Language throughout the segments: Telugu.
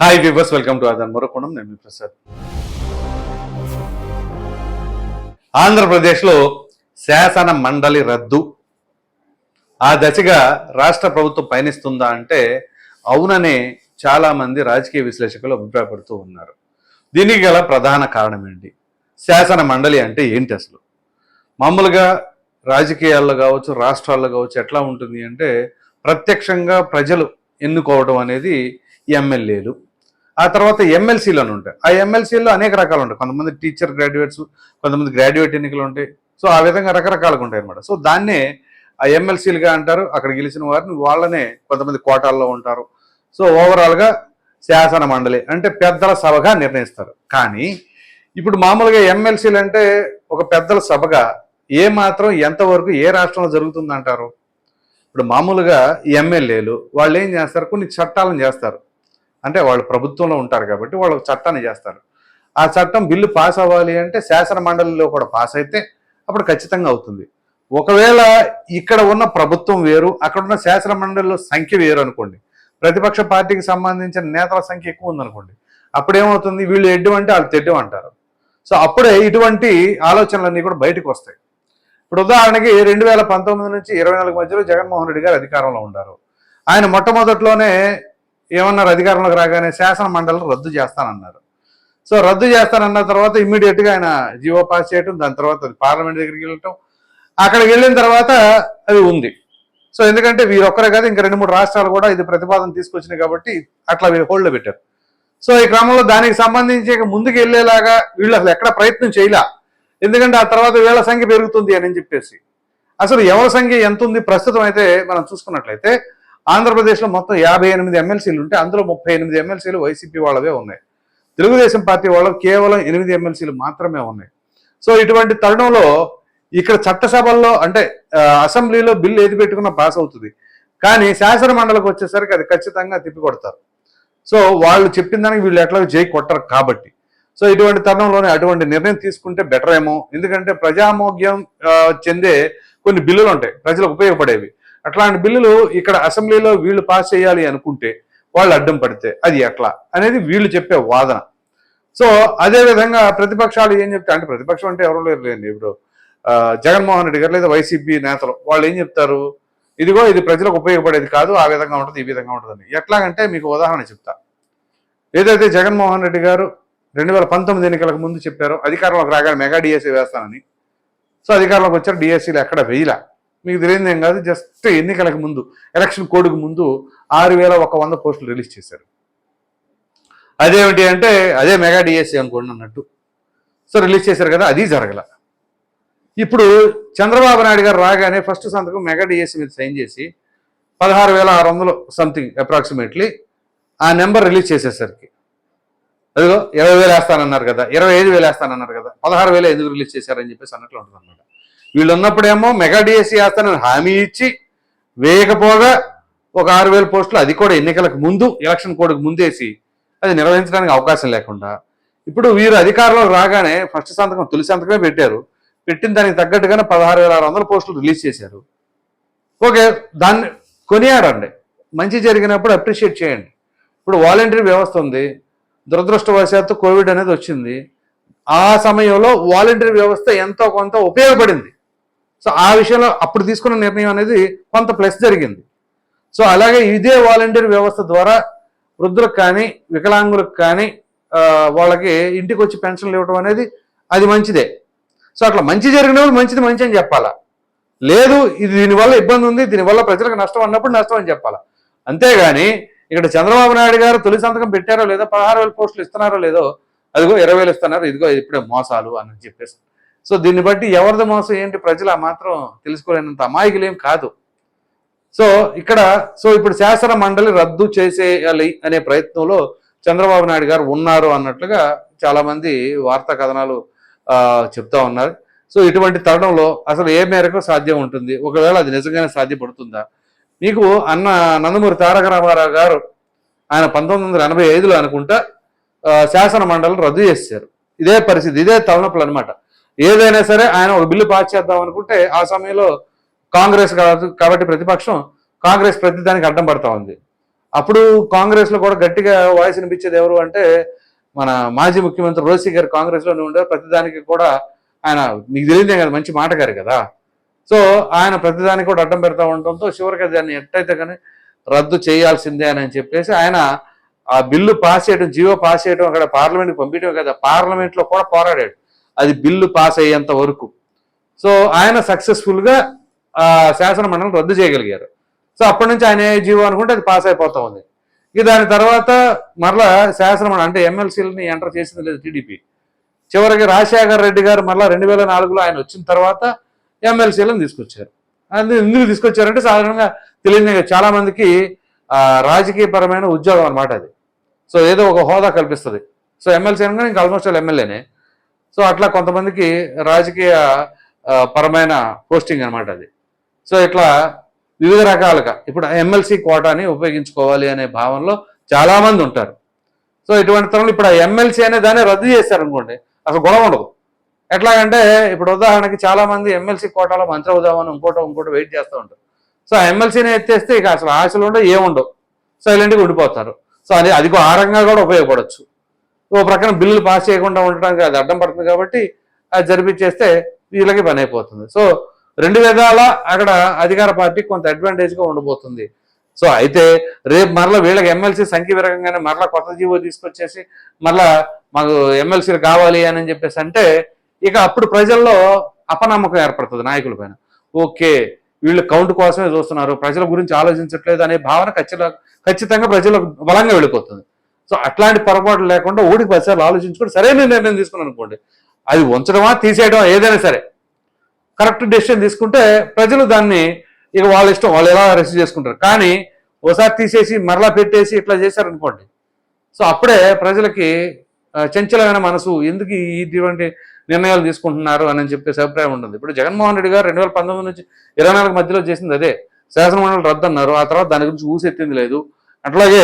హాయ్ వ్యూవర్స్ వెల్కమ్ టు అదన్ మరొకోణం నేను ప్రసాద్ ఆంధ్రప్రదేశ్లో శాసన మండలి రద్దు ఆ దశగా రాష్ట్ర ప్రభుత్వం పయనిస్తుందా అంటే అవుననే చాలా మంది రాజకీయ విశ్లేషకులు అభిప్రాయపడుతూ ఉన్నారు. దీనికి గల ప్రధాన కారణం ఏంటి? శాసన మండలి అంటే ఏంటి అసలు? మామూలుగా రాజకీయాల్లో కావచ్చు రాష్ట్రాల్లో కావచ్చు ఎట్లా ఉంటుంది అంటే ప్రత్యక్షంగా ప్రజలు ఎన్నుకోవడం అనేది ఎమ్మెల్యేలు ఆ తర్వాత ఎమ్మెల్సీలు ఉంటాయి. ఆ ఎమ్మెల్సీల్లో అనేక రకాలు ఉంటాయి. కొంతమంది టీచర్ గ్రాడ్యుయేట్స్ కొంతమంది గ్రాడ్యుయేట్ ఎన్నికలు ఉంటాయి. సో ఆ విధంగా రకరకాలుగా ఉంటాయి అనమాట సో దాన్నే ఆ ఎమ్మెల్సీలుగా అంటారు. అక్కడ గెలిచిన వారిని వాళ్ళనే కొంతమంది కోటాల్లో ఉంటారు. సో ఓవరాల్గా శాసన మండలి అంటే పెద్దల సభగా నిర్ణయిస్తారు. కానీ ఇప్పుడు మామూలుగా ఎమ్మెల్సీలు అంటే ఒక పెద్దల సభగా ఏ మాత్రం ఎంతవరకు ఏ రాష్ట్రంలో జరుగుతుంది అంటారు ఇప్పుడు మామూలుగా ఎమ్మెల్యేలు వాళ్ళు ఏం చేస్తారు? కొన్ని చట్టాలను చేస్తారు. అంటే వాళ్ళు ప్రభుత్వంలో ఉంటారు కాబట్టి వాళ్ళు ఒక చట్టాన్ని చేస్తారు. ఆ చట్టం బిల్లు పాస్ అవ్వాలి అంటే శాసన మండలిలో కూడా పాస్ అయితే అప్పుడు ఖచ్చితంగా అవుతుంది. ఒకవేళ ఇక్కడ ఉన్న ప్రభుత్వం వేరు అక్కడ ఉన్న శాసన మండలిలో సంఖ్య వేరు అనుకోండి. ప్రతిపక్ష పార్టీకి సంబంధించిన నేతల సంఖ్య ఎక్కువ ఉందనుకోండి. అప్పుడేమవుతుంది? వీళ్ళు ఎడ్డు అంటే వాళ్ళు తెడ్డు అంటారు సో అప్పుడే ఇటువంటి ఆలోచనలన్నీ కూడా బయటకు వస్తాయి. ఇప్పుడు ఉదాహరణకి రెండు వేల పంతొమ్మిది నుంచి ఇరవై నాలుగు మధ్యలో జగన్మోహన్ రెడ్డి గారు అధికారంలో ఉన్నారు. ఆయన మొట్టమొదట్లోనే ఏమన్నారు అధికారంలోకి రాగానే శాసన మండలి రద్దు చేస్తానన్నారు. సో రద్దు చేస్తానన్న తర్వాత ఇమ్మీడియట్గా ఆయన జీవో పాస్ చేయటం దాని తర్వాత అది పార్లమెంట్ దగ్గరికి వెళ్ళటం అక్కడికి వెళ్ళిన తర్వాత అది ఉంది. సో ఎందుకంటే వీరొక్కరే కాదు ఇంకా రెండు మూడు రాష్ట్రాలు కూడా ఇది ప్రతిపాదన తీసుకొచ్చినాయి కాబట్టి అట్లా వీళ్ళు హోల్డ్లో పెట్టారు. సో ఈ క్రమంలో దానికి సంబంధించి ముందుకు వెళ్ళేలాగా వీళ్ళు అసలు ఎక్కడ ప్రయత్నం చేయలే. ఎందుకంటే ఆ తర్వాత వీళ్ళ సంఖ్య పెరుగుతుంది అని చెప్పేసి. అసలు ఎవరి సంఖ్య ఎంత ఉంది ప్రస్తుతం అయితే మనం చూసుకున్నట్లయితే ఆంధ్రప్రదేశ్లో మొత్తం యాభై ఎనిమిది ఎమ్మెల్సీలు ఉంటే అందులో ముప్పై ఎనిమిది ఎమ్మెల్సీలు వైసీపీ వాళ్ళవే ఉన్నాయి. తెలుగుదేశం పార్టీ వాళ్ళు కేవలం ఎనిమిది ఎమ్మెల్సీలు మాత్రమే ఉన్నాయి. సో ఇటువంటి తరుణంలో ఇక్కడ చట్టసభల్లో అంటే అసెంబ్లీలో బిల్లు ఏది పెట్టుకున్నా పాస్ అవుతుంది. కానీ శాసన మండలికి వచ్చేసరికి అది ఖచ్చితంగా తిప్పికొడతారు. సో వాళ్ళు చెప్పిన దానికి వీళ్ళు ఎట్లా జై కొట్టరు కాబట్టి. సో ఇటువంటి తరుణంలోనే అటువంటి నిర్ణయం తీసుకుంటే బెటర్ ఏమో ఎందుకంటే ప్రజామోగ్యం చెందే కొన్ని బిల్లులు ఉంటాయి. ప్రజలకు ఉపయోగపడేవి. అట్లాంటి బిల్లులు ఇక్కడ అసెంబ్లీలో వీళ్ళు పాస్ చేయాలి అనుకుంటే వాళ్ళు అడ్డం పడితే అది ఎట్లా అనేది వీళ్ళు చెప్పే వాదన. సో అదే విధంగా ప్రతిపక్షాలు ఏం చెప్తే అంటే ప్రతిపక్షం అంటే ఎవరు లేరు లేండి ఇప్పుడు జగన్మోహన్ రెడ్డి గారు లేదా వైసీపీ నేతలు వాళ్ళు ఏం చెప్తారు? ఇదిగో ఇది ప్రజలకు ఉపయోగపడేది కాదు ఆ విధంగా ఉంటుంది ఈ విధంగా ఉంటుందని. ఎట్లాగంటే మీకు ఉదాహరణ చెప్తా. ఏదైతే జగన్మోహన్ రెడ్డి గారు రెండు వేల పంతొమ్మిది ఎన్నికలకు ముందు చెప్పారో అధికారంలోకి రాగానే మెగా డిఎస్సీ వేస్తానని. సో అధికారంలోకి వచ్చారు డిఎస్సీలు ఎక్కడ వేయలా. మీకు తెలియదు ఏం కాదు జస్ట్ ఎన్నికలకు ముందు ఎలక్షన్ కోడ్కు ముందు ఆరు వేల ఒక వంద పోస్టులు రిలీజ్ చేశారు. అదేమిటి అంటే అదే మెగా డిఎస్సీ అనుకోండి అన్నట్టు. సో రిలీజ్ చేశారు కదా అది జరగల. ఇప్పుడు చంద్రబాబు నాయుడు గారు రాగానే ఫస్ట్ సంతకం మెగా డిఎస్సీ మీద సైన్ చేసి పదహారు వేల ఆరు వందలు సంథింగ్ అప్రాక్సిమేట్లీ ఆ నెంబర్ రిలీజ్ చేసేసరికి. అదిగో ఇరవై వేలు వేస్తానన్నారు కదా ఇరవై ఐదు వేలు వేస్తానన్నారు కదా పదహారు వేలు ఎందుకు రిలీజ్ చేశారని చెప్పేసి అన్నట్లు ఉంటుంది అనమాట వీళ్ళు ఉన్నప్పుడేమో మెగా డిఎస్సీ వేస్తానని హామీ ఇచ్చి వేయకపోగా ఒక ఆరు వేల పోస్టులు అది కూడా ఎన్నికలకు ముందు ఎలక్షన్ కోడ్కు ముందేసి అది నిర్వహించడానికి అవకాశం లేకుండా. ఇప్పుడు వీరు అధికారంలో రాగానే ఫస్ట్ సంతకం తొలి సంతకమే పెట్టారు. పెట్టిన దానికి తగ్గట్టుగానే పదహారు వేల ఆరు వందల పోస్టులు రిలీజ్ చేశారు. ఓకే దాన్ని కొనియాడండి. మంచి జరిగినప్పుడు అప్రిషియేట్ చేయండి. ఇప్పుడు వాలంటరీ వ్యవస్థ ఉంది. దురదృష్టవశాత్తు కోవిడ్ అనేది వచ్చింది. ఆ సమయంలో వాలంటరీ వ్యవస్థ ఎంతో కొంత ఉపయోగపడింది. సో ఆ విషయంలో అప్పుడు తీసుకున్న నిర్ణయం అనేది కొంత ప్లస్ జరిగింది. సో అలాగే ఇదే వాలంటీర్ వ్యవస్థ ద్వారా వృద్ధులకు కానీ వికలాంగులకు కానీ వాళ్ళకి ఇంటికి వచ్చి పెన్షన్లు ఇవ్వడం అనేది అది మంచిదే. సో అట్లా మంచి జరిగినప్పుడు మంచిది మంచి అని చెప్పాలా. లేదు ఇది దీనివల్ల ఇబ్బంది ఉంది దీనివల్ల ప్రజలకు నష్టం అన్నప్పుడు నష్టం అని చెప్పాలా. అంతేగాని ఇక్కడ చంద్రబాబు నాయుడు గారు తొలి సంతకం పెట్టారో లేదో పదహారు వేల పోస్టులు ఇస్తున్నారో లేదో అదిగో ఇరవై వేలు ఇస్తున్నారు ఇదిగో ఇప్పుడే మోసాలు అని చెప్పేసి సో దీన్ని బట్టి ఎవరిది మోసం ఏంటి ప్రజలు ఆ మాత్రం తెలుసుకోలేనంత అమాయకులేం కాదు. సో ఇక్కడ సో ఇప్పుడు శాసన మండలి రద్దు చేసేయాలి అనే ప్రయత్నంలో చంద్రబాబు నాయుడు గారు ఉన్నారు అన్నట్లుగా చాలామంది వార్తా కథనాలు చెప్తా ఉన్నారు. సో ఇటువంటి తరుణంలో అసలు ఏ మేరకు సాధ్యం ఉంటుంది? ఒకవేళ అది నిజంగానే సాధ్యపడుతుందా? మీకు అన్న నందమూరి తారక రామారావు గారు ఆయన పంతొమ్మిది వందల ఎనభై ఐదులో అనుకుంటా శాసన మండలి రద్దు చేశారు ఇదే పరిస్థితి ఇదే తలనొప్పులు అనమాట ఏదైనా సరే ఆయన ఒక బిల్లు పాస్ చేద్దాం అనుకుంటే ఆ సమయంలో కాంగ్రెస్ కాదు కాబట్టి ప్రతిపక్షం కాంగ్రెస్ ప్రతి దానికి అడ్డం పడతా ఉంది. అప్పుడు కాంగ్రెస్లో కూడా గట్టిగా వాయిస్ వినిపించేది ఎవరు అంటే మన మాజీ ముఖ్యమంత్రి రోసి గారు కాంగ్రెస్లోనే ఉండే ప్రతిదానికి కూడా ఆయన మీకు తెలియదే కదా మంచి మాటగారు కదా. సో ఆయన ప్రతిదానికి కూడా అడ్డం పెడతా ఉండటంతో చివరికి దాన్ని ఎట్టయితే కానీ రద్దు చేయాల్సిందే అని చెప్పేసి ఆయన ఆ బిల్లు పాస్ చేయడం జీవో పాస్ చేయడం అక్కడ పార్లమెంట్కి పంపించడం కదా పార్లమెంట్లో కూడా పోరాడాడు. అది బిల్లు పాస్ అయ్యేంత వరకు. సో ఆయన సక్సెస్ఫుల్గా శాసన మండలి రద్దు చేయగలిగారు. సో అప్పటి నుంచి ఆయన ఏ జీవో అనుకుంటే అది పాస్ అయిపోతా ఉంది. ఇక దాని తర్వాత మరలా శాసనమండలి అంటే ఎమ్మెల్సీలని ఎంటర్ చేసింది లేదు టీడీపీ. చివరికి రాజశేఖర్ రెడ్డి గారు మరలా రెండు వేల నాలుగులో ఆయన వచ్చిన తర్వాత ఎమ్మెల్సీలను తీసుకొచ్చారు. అది ఎందుకు తీసుకొచ్చారంటే సాధారణంగా తెలియదు చాలా మందికి రాజకీయపరమైన ఉద్యోగం అన్నమాట అది. సో ఏదో ఒక హోదా కల్పిస్తుంది. సో ఎమ్మెల్సీ అనగా ఇంకా ఆల్మోస్ట్ ఎమ్మెల్యేనే. సో అట్లా కొంతమందికి రాజకీయ పరమైన పోస్టింగ్ అనమాట అది. సో ఇట్లా వివిధ రకాలుగా ఇప్పుడు ఎమ్మెల్సీ కోటాని ఉపయోగించుకోవాలి అనే భావనలో చాలా మంది ఉంటారు. సో ఇటువంటి తరంలో ఇప్పుడు ఆ ఎమ్మెల్సీ అనే దాన్ని రద్దు చేశారు అనుకోండి అసలు గొడవ ఉండదు. ఎట్లాగంటే ఇప్పుడు ఉదాహరణకి చాలా మంది ఎమ్మెల్సీ కోటాలో మంత్రి అవుదామని ఇంకోటో ఇంకోటి వెయిట్ చేస్తూ ఉంటారు. సో ఆ ఎమ్మెల్సీని ఎత్తేస్తే ఇక అసలు ఆశలు ఉండవు ఏముండవు. సైలెంట్గా ఉండిపోతారు. సో అది అది ఆ రకంగా కూడా ఉపయోగపడవచ్చు ఓ ప్రకారం బిల్లులు పాస్ చేయకుండా ఉండడానికి అది అడ్డం పడుతుంది కాబట్టి అది జరిపించేస్తే వీళ్ళకి పని అయిపోతుంది. సో రెండు విధాల అక్కడ అధికార పార్టీ కొంత అడ్వాంటేజ్గా ఉండబోతుంది. సో అయితే రేపు మరలా వీళ్ళకి ఎమ్మెల్సీ సంఖ్య విరగంగానే మరలా కొత్త జీవో తీసుకొచ్చేసి మరలా మాకు ఎమ్మెల్సీలు కావాలి అని చెప్పేసి అంటే ఇక అప్పుడు ప్రజల్లో అపనమ్మకం ఏర్పడుతుంది నాయకుల పైన. ఓకే వీళ్ళు కౌంట్ కోసమే చూస్తున్నారు ప్రజల గురించి ఆలోచించట్లేదు అనే భావన ఖచ్చితంగా ఖచ్చితంగా ప్రజలకు బలంగా వెళ్ళిపోతుంది. సో అట్లాంటి పొరపాట్లు లేకుండా ఓడికి పదిసార్లు ఆలోచించుకొని సరైన నిర్ణయం తీసుకుని అనుకోండి. అది ఉంచడమా తీసేయడమా ఏదైనా సరే. కరెక్ట్ డెసిషన్ తీసుకుంటే ప్రజలు దాన్ని ఇక వాళ్ళ ఇష్టం వాళ్ళు ఎలా రిసీవ్ చేసుకుంటారు. కానీ ఓసారి తీసేసి మరలా పెట్టేసి ఇట్లా చేశారనుకోండి. సో అప్పుడే ప్రజలకి చంచలమైన మనసు ఎందుకు ఇటువంటి నిర్ణయాలు తీసుకుంటున్నారు అని చెప్పేసి అభిప్రాయం ఉంటుంది. ఇప్పుడు జగన్మోహన్ రెడ్డి గారు రెండు వేల పంతొమ్మిది నుంచి ఇరవై నాలుగు మధ్యలో చేసింది అదే. శాసనమండలి రద్దు అన్నారు. ఆ తర్వాత దాని గురించి ఊసెత్తింది లేదు. అట్లాగే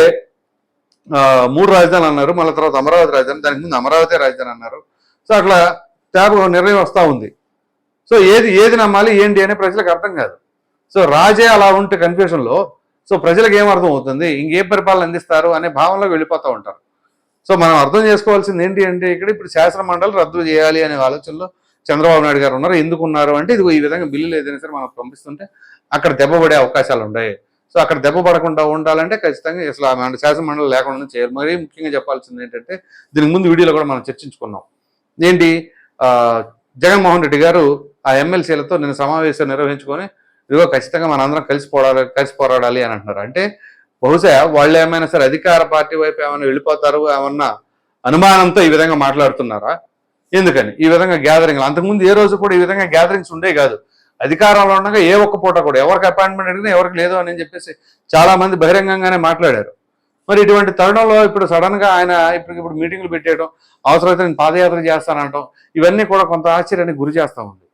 మూడు రాజధానులు అన్నారు. మళ్ళీ తర్వాత అమరావతి రాజధాని దానికి ముందు అమరావతి రాజధాని అన్నారు. సో అట్లా ట్యాబ్ నిర్ణయం వస్తూ ఉంది. సో ఏది ఏది నమ్మాలి ఏంటి అనే ప్రజలకు అర్థం కాదు. సో రాజే అలా ఉంటే కన్ఫ్యూషన్లో సో ప్రజలకు ఏం అర్థం అవుతుంది? ఇంకే పరిపాలన అందిస్తారు అనే భావనలో వెళ్ళిపోతూ ఉంటారు. సో మనం అర్థం చేసుకోవాల్సింది ఏంటి అంటే ఇక్కడ ఇప్పుడు శాసన మండలి రద్దు చేయాలి అనే ఆలోచనలో చంద్రబాబు నాయుడు గారు ఉన్నారు. ఎందుకు ఉన్నారు అంటే ఇది ఈ విధంగా బిల్లులు ఏదైనా సరే మనకు పంపిస్తుంటే అక్కడ దెబ్బపడే అవకాశాలు ఉన్నాయి. సో అక్కడ దెబ్బ పడకుండా ఉండాలంటే ఖచ్చితంగా అసలు ఆమె శాసనమండలి లేకుండా చేయాలి మరీ ముఖ్యంగా చెప్పాల్సింది ఏంటంటే దీనికి ముందు వీడియోలో కూడా మనం చర్చించుకున్నాం. ఏంటి? ఆ, జగన్మోహన్ రెడ్డి గారు ఆ ఎమ్మెల్సీలతో నేను సమావేశం నిర్వహించుకొని ఇదిగో ఖచ్చితంగా మనందరం కలిసి పోరాడాలి కలిసి పోరాడాలి అని అంటున్నారు. అంటే బహుశా వాళ్ళు ఏమైనా సరే అధికార పార్టీ వైపు ఏమైనా వెళ్ళిపోతారు ఏమన్నా అనుమానంతో ఈ విధంగా మాట్లాడుతున్నారా? ఎందుకని? ఈ విధంగా గ్యాదరింగ్లు అంతకుముందు ఏ రోజు కూడా ఈ విధంగా గ్యాదరింగ్స్ ఉండే కాదు. అధికారంలో ఉండగా ఏ ఒక్క పూట కూడా ఎవరికి అపాయింట్మెంట్ అడిగినా ఎవరికి లేదు అని చెప్పేసి చాలా మంది బహిరంగంగానే మాట్లాడారు. మరి ఇటువంటి తరుణంలో ఇప్పుడు సడన్గా ఆయన ఇప్పుడు ఇప్పుడు మీటింగ్లు పెట్టేయడం అవసరమైతే నేను పాదయాత్ర చేస్తానంటాం ఇవన్నీ కూడా కొంత ఆశ్చర్యానికి గురి చేస్తా ఉంది.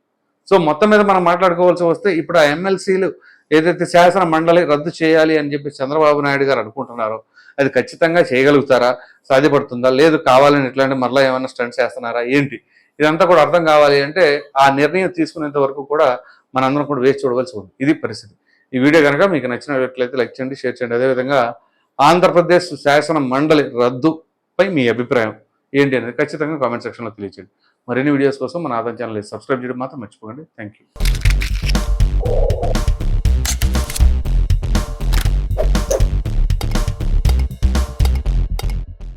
సో మొత్తం మీద మనం మాట్లాడుకోవాల్సి వస్తే ఇప్పుడు ఆ ఎమ్మెల్సీలు ఏదైతే శాసన మండలి రద్దు చేయాలి అని చెప్పి చంద్రబాబు నాయుడు గారు అనుకుంటున్నారో అది ఖచ్చితంగా చేయగలుగుతారా? సాధ్యపడుతుందా? లేదు కావాలని ఇట్లాంటి మరలా ఏమైనా స్టంట్స్ చేస్తున్నారా ఏంటి? ఇదంతా కూడా అర్థం కావాలి అంటే ఆ నిర్ణయం తీసుకునేంత వరకు కూడా మనందరం కూడా వేచి చూడవలసి ఉంది. ఇది పరిస్థితి. ఈ వీడియో కనుక మీకు నచ్చినట్లయితే లైక్ చేయండి షేర్ చేయండి. అదేవిధంగా ఆంధ్రప్రదేశ్ శాసన మండలి రద్దుపై మీ అభిప్రాయం ఏంటి అనేది ఖచ్చితంగా కామెంట్ సెక్షన్లో తెలియచేయండి. మరిన్ని వీడియోస్ కోసం మన ఆదాయం ఛానల్ సబ్స్క్రైబ్ చేయడం మాత్రం మర్చిపోకండి. Thank you